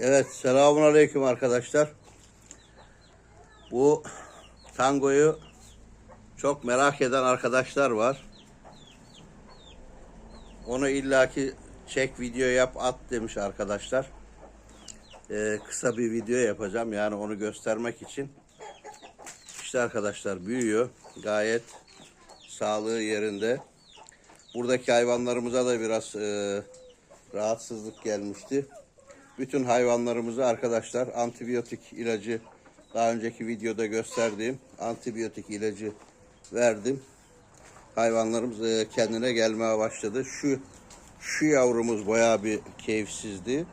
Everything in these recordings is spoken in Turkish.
Evet, selamun aleyküm arkadaşlar. Bu tangoyu çok merak eden arkadaşlar var. Onu illaki çek video yap at demiş arkadaşlar. Ee, kısa bir video yapacağım yani onu göstermek için. İşte arkadaşlar büyüyor. Gayet sağlığı yerinde. Buradaki hayvanlarımıza da biraz e, rahatsızlık gelmişti. Bütün hayvanlarımıza arkadaşlar antibiyotik ilacı daha önceki videoda gösterdiğim antibiyotik ilacı verdim. Hayvanlarımız e, kendine gelmeye başladı. Şu şu yavrumuz bayağı bir keyifsizdi.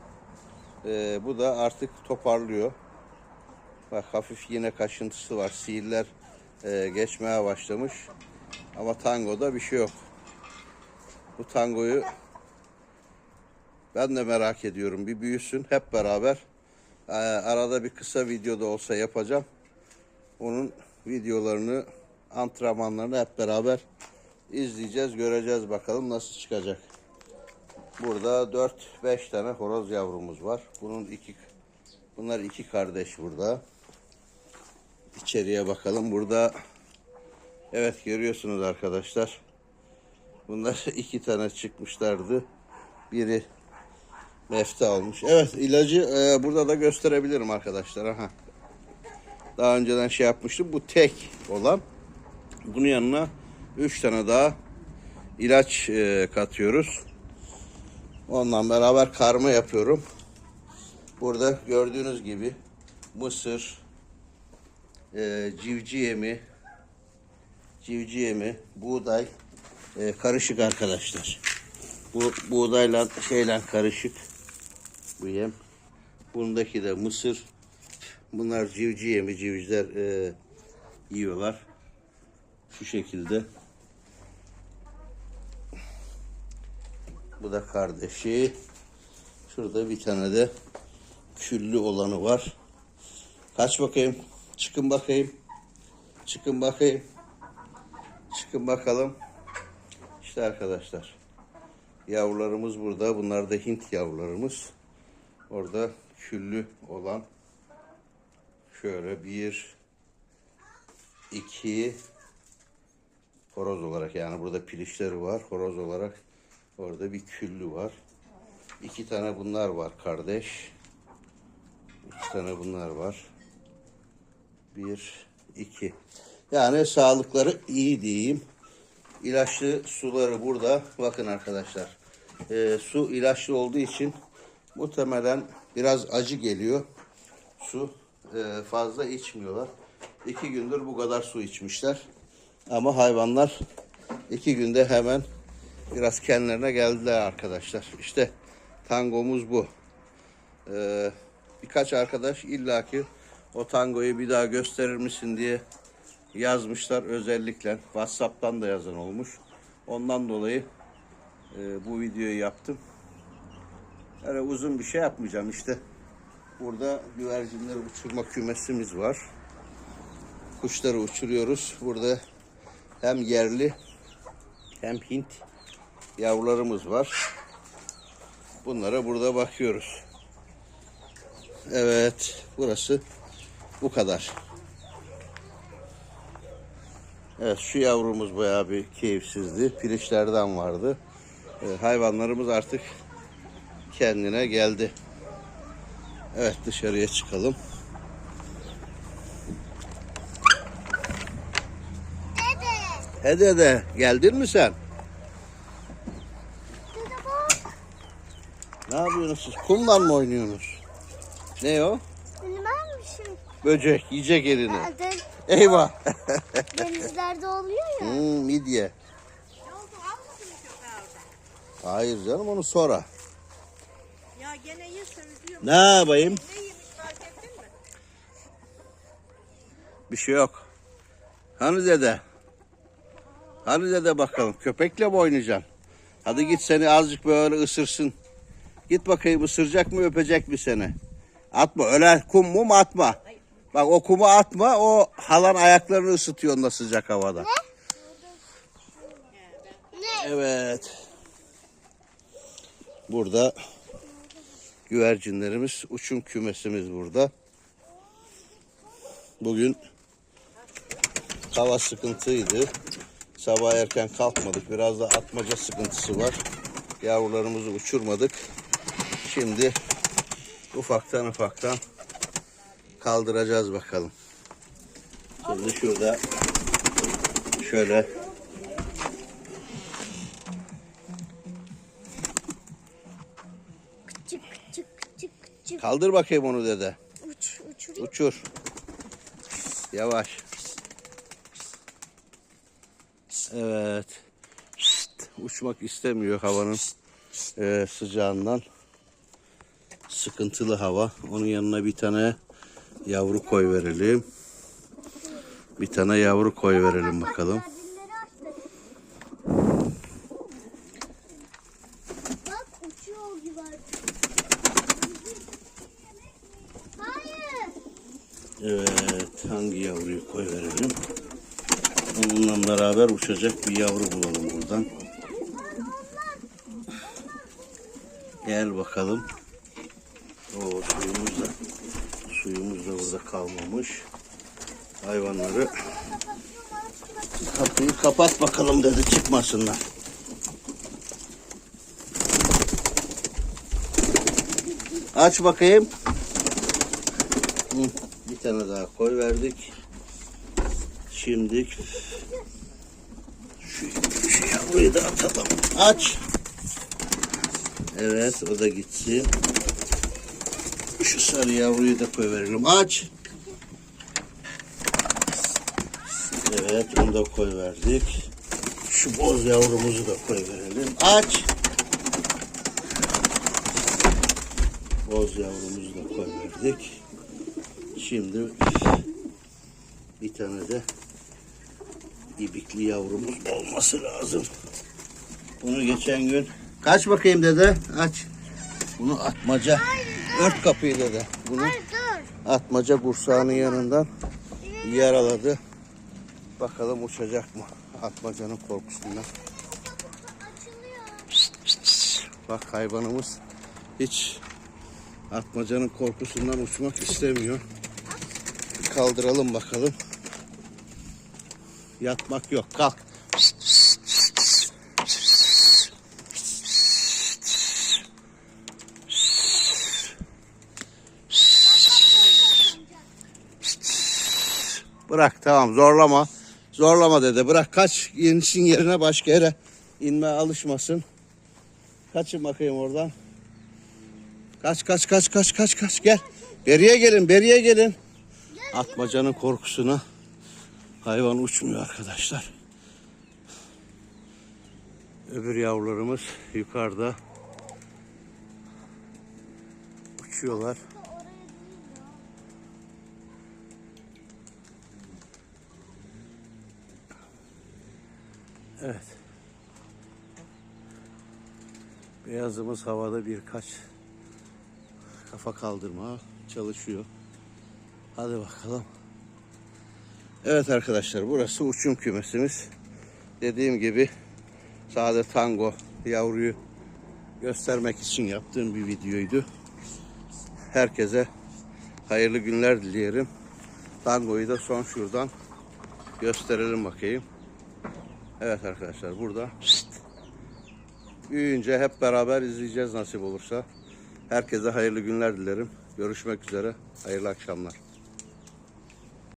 E, bu da artık toparlıyor. Bak hafif yine kaşıntısı var. Sihirler e, geçmeye başlamış. Ama tangoda bir şey yok. Bu tangoyu ben de merak ediyorum. Bir büyüsün hep beraber. Ee, arada bir kısa videoda olsa yapacağım. Onun videolarını, antrenmanlarını hep beraber izleyeceğiz, göreceğiz bakalım nasıl çıkacak. Burada 4-5 tane horoz yavrumuz var. Bunun iki bunlar iki kardeş burada. İçeriye bakalım. Burada evet görüyorsunuz arkadaşlar. Bunlar iki tane çıkmışlardı. Biri mefta olmuş. Evet ilacı e, burada da gösterebilirim arkadaşlar. Aha. Daha önceden şey yapmıştım. Bu tek olan. Bunun yanına 3 tane daha ilaç e, katıyoruz. Ondan beraber karma yapıyorum. Burada gördüğünüz gibi mısır, e, civciv yemi, civciv yemi, buğday e, karışık arkadaşlar. Bu buğdayla şeyle karışık bu yem. Bundaki de mısır. Bunlar civciv yemi, civcivler e, yiyorlar. Şu şekilde. Bu da kardeşi. Şurada bir tane de küllü olanı var. Kaç bakayım. Çıkın bakayım. Çıkın bakayım. Çıkın bakalım. İşte arkadaşlar. Yavrularımız burada. Bunlar da Hint yavrularımız. Orada küllü olan şöyle bir iki horoz olarak yani burada pilişleri var. Horoz olarak orada bir küllü var. İki tane bunlar var kardeş. İki tane bunlar var. Bir, iki. Yani sağlıkları iyi diyeyim. İlaçlı suları burada. Bakın arkadaşlar. Ee, su ilaçlı olduğu için muhtemelen biraz acı geliyor. Su e, fazla içmiyorlar. İki gündür bu kadar su içmişler. Ama hayvanlar iki günde hemen biraz kendilerine geldiler arkadaşlar. İşte tangomuz bu. Ee, birkaç arkadaş illaki o tangoyu bir daha gösterir misin diye yazmışlar özellikle. Whatsapp'tan da yazan olmuş. Ondan dolayı e, bu videoyu yaptım. Öyle uzun bir şey yapmayacağım işte. Burada güvercinleri uçurma kümesimiz var. Kuşları uçuruyoruz. Burada hem yerli hem Hint yavrularımız var. Bunlara burada bakıyoruz. Evet, burası bu kadar. Evet, şu yavrumuz bayağı bir keyifsizdi. Pirişlerden vardı. Ee, hayvanlarımız artık kendine geldi. Evet, dışarıya çıkalım. He dede, geldin mi sen? Ne yapıyorsunuz siz? Kumla mı oynuyorsunuz? Ne o? Bilmezmişim. Böcek, yiyecek elini. Eyvah. denizlerde oluyor ya. hmm, midye. Hayır canım onu sonra. Gene yersen üzülüyorum. Ne yapayım? Ne yemiş fark ettin mi? Bir şey yok. Hani dede? Hani dede bakalım köpekle mi oynayacaksın? Hadi git seni azıcık böyle ısırsın. Git bakayım ısıracak mı öpecek mi seni? Atma öyle kum mum atma. Bak o kumu atma o halan ayaklarını ısıtıyor onda sıcak havada. Ne? Evet. Burada güvercinlerimiz, uçum kümesimiz burada. Bugün hava sıkıntıydı. Sabah erken kalkmadık. Biraz da atmaca sıkıntısı var. Yavrularımızı uçurmadık. Şimdi ufaktan ufaktan kaldıracağız bakalım. Şimdi şurada şöyle kaldır bakayım onu dede. Uç uçurayım. Uçur. Yavaş. Evet. Uçmak istemiyor havanın e, sıcağından. Sıkıntılı hava. Onun yanına bir tane yavru koy verelim. Bir tane yavru koy verelim bakalım. Bak uçuyor güvercin. Hayır. Evet. Hangi yavruyu koy verelim? Onunla beraber uçacak bir yavru bulalım buradan. Gel bakalım. O suyumuz da suyumuz da burada kalmamış. Hayvanları kapıyı kapat bakalım dedi çıkmasınlar. Aç bakayım. Hı, tane daha koy verdik. Şimdi şu, şu yavruyu da atalım. Aç. Evet o da gitsin. Şu sarı yavruyu da koy verelim. Aç. Evet onu da koy verdik. Şu boz yavrumuzu da koy verelim. Aç. Boz yavrumuzu da koy verdik. Şimdi bir tane de ibikli yavrumuz olması lazım. Bunu geçen gün kaç bakayım dede aç. Bunu atmaca. Ört kapıyı dede. Bunu atmaca kursağının yanından yaraladı. Bakalım uçacak mı? Atmacanın korkusundan. Bak hayvanımız hiç atmacanın korkusundan uçmak istemiyor. Kaldıralım bakalım. Yatmak yok. Kalk. Bırak tamam zorlama. Zorlama dede. Bırak kaç insin yerine başka yere inmeye alışmasın. Kaçın bakayım oradan. Kaç kaç kaç kaç kaç kaç gel. Beriye gelin beriye gelin. Atmacanın korkusuna hayvan uçmuyor arkadaşlar. Öbür yavrularımız yukarıda uçuyorlar. Evet. Beyazımız havada birkaç kafa kaldırma çalışıyor. Hadi bakalım. Evet arkadaşlar burası uçum kümesimiz. Dediğim gibi sade tango yavruyu göstermek için yaptığım bir videoydu. Herkese hayırlı günler dileyelim. Tangoyu da son şuradan gösterelim bakayım. Evet arkadaşlar burada büyüyünce hep beraber izleyeceğiz nasip olursa. Herkese hayırlı günler dilerim. Görüşmek üzere. Hayırlı akşamlar.